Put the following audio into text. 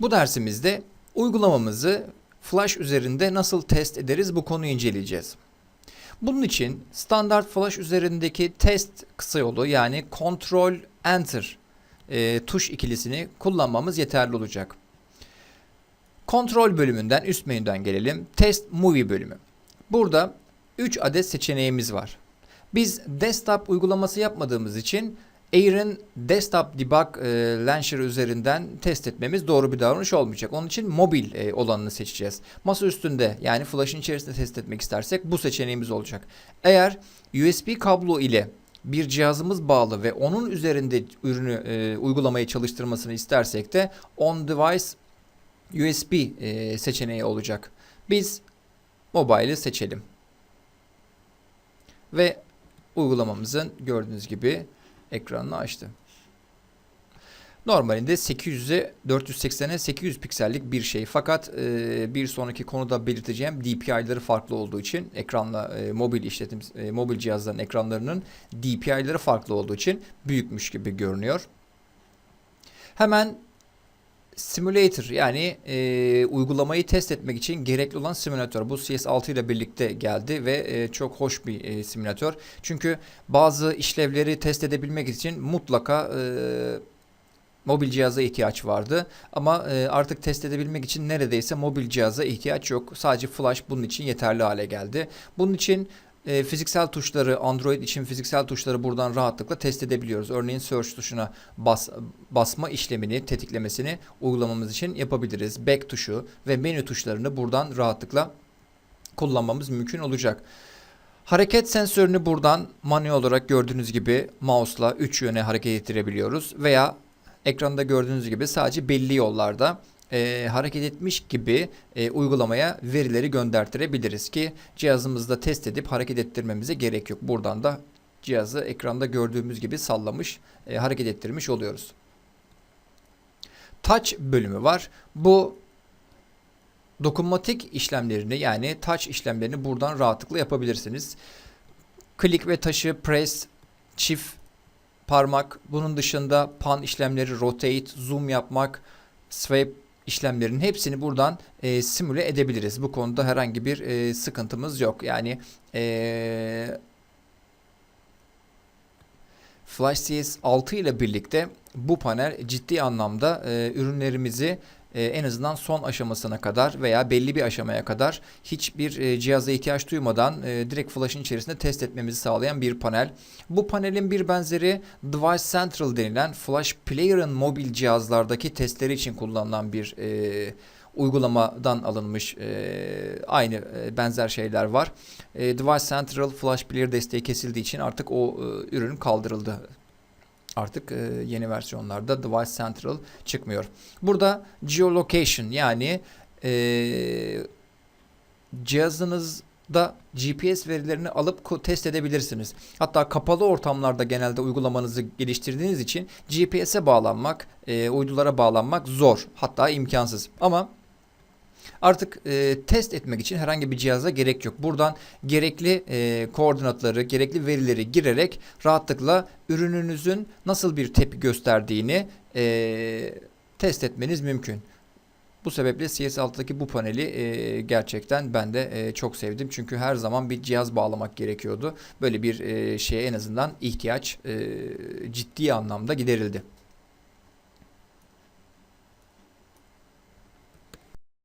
Bu dersimizde uygulamamızı Flash üzerinde nasıl test ederiz bu konuyu inceleyeceğiz. Bunun için standart Flash üzerindeki test kısa yolu yani Ctrl Enter e, tuş ikilisini kullanmamız yeterli olacak. Kontrol bölümünden üst menüden gelelim. Test Movie bölümü. Burada 3 adet seçeneğimiz var. Biz desktop uygulaması yapmadığımız için Air'in Desktop Debug e, Launcher üzerinden test etmemiz doğru bir davranış olmayacak. Onun için mobil e, olanını seçeceğiz. Masa üstünde yani flash'ın içerisinde test etmek istersek bu seçeneğimiz olacak. Eğer USB kablo ile bir cihazımız bağlı ve onun üzerinde ürünü e, uygulamayı çalıştırmasını istersek de on device USB e, seçeneği olacak. Biz mobile'i seçelim. Ve uygulamamızın gördüğünüz gibi ekranını açtı. Normalinde 800'e 480'e 800 piksellik bir şey. Fakat e, bir sonraki konuda belirteceğim DPI'ları farklı olduğu için ekranla e, mobil işletim e, mobil cihazların ekranlarının DPI'ları farklı olduğu için büyükmüş gibi görünüyor. Hemen simulator yani e, uygulamayı test etmek için gerekli olan simülatör. Bu CS6 ile birlikte geldi ve e, çok hoş bir e, simülatör. Çünkü bazı işlevleri test edebilmek için mutlaka e, mobil cihaza ihtiyaç vardı. Ama e, artık test edebilmek için neredeyse mobil cihaza ihtiyaç yok. Sadece flash bunun için yeterli hale geldi. Bunun için e, fiziksel tuşları Android için fiziksel tuşları buradan rahatlıkla test edebiliyoruz. Örneğin search tuşuna bas, basma işlemini, tetiklemesini uygulamamız için yapabiliriz. Back tuşu ve menü tuşlarını buradan rahatlıkla kullanmamız mümkün olacak. Hareket sensörünü buradan manuel olarak gördüğünüz gibi mouse'la 3 yöne hareket ettirebiliyoruz veya ekranda gördüğünüz gibi sadece belli yollarda e, hareket etmiş gibi e, uygulamaya verileri göndertirebiliriz ki cihazımızda test edip hareket ettirmemize gerek yok. Buradan da cihazı ekranda gördüğümüz gibi sallamış, e, hareket ettirmiş oluyoruz. Touch bölümü var. Bu dokunmatik işlemlerini yani touch işlemlerini buradan rahatlıkla yapabilirsiniz. Klik ve taşı press, çift parmak, bunun dışında pan işlemleri, rotate, zoom yapmak, swipe işlemlerinin hepsini buradan e, simüle edebiliriz. Bu konuda herhangi bir e, sıkıntımız yok. Yani e, Flash CS 6 ile birlikte bu panel ciddi anlamda e, ürünlerimizi e, en azından son aşamasına kadar veya belli bir aşamaya kadar hiçbir e, cihaza ihtiyaç duymadan e, direkt flash'ın içerisinde test etmemizi sağlayan bir panel. Bu panelin bir benzeri Device Central denilen Flash Player'ın mobil cihazlardaki testleri için kullanılan bir e, uygulamadan alınmış e, aynı e, benzer şeyler var. E, Device Central Flash Player desteği kesildiği için artık o e, ürün kaldırıldı. Artık e, yeni versiyonlarda Device Central çıkmıyor. Burada geolocation yani e, cihazınızda GPS verilerini alıp test edebilirsiniz. Hatta kapalı ortamlarda genelde uygulamanızı geliştirdiğiniz için GPS'e bağlanmak, e, uydulara bağlanmak zor. Hatta imkansız. Ama Artık e, test etmek için herhangi bir cihaza gerek yok. Buradan gerekli e, koordinatları, gerekli verileri girerek rahatlıkla ürününüzün nasıl bir tepki gösterdiğini e, test etmeniz mümkün. Bu sebeple CS6'daki bu paneli e, gerçekten ben de e, çok sevdim. Çünkü her zaman bir cihaz bağlamak gerekiyordu. Böyle bir e, şeye en azından ihtiyaç e, ciddi anlamda giderildi.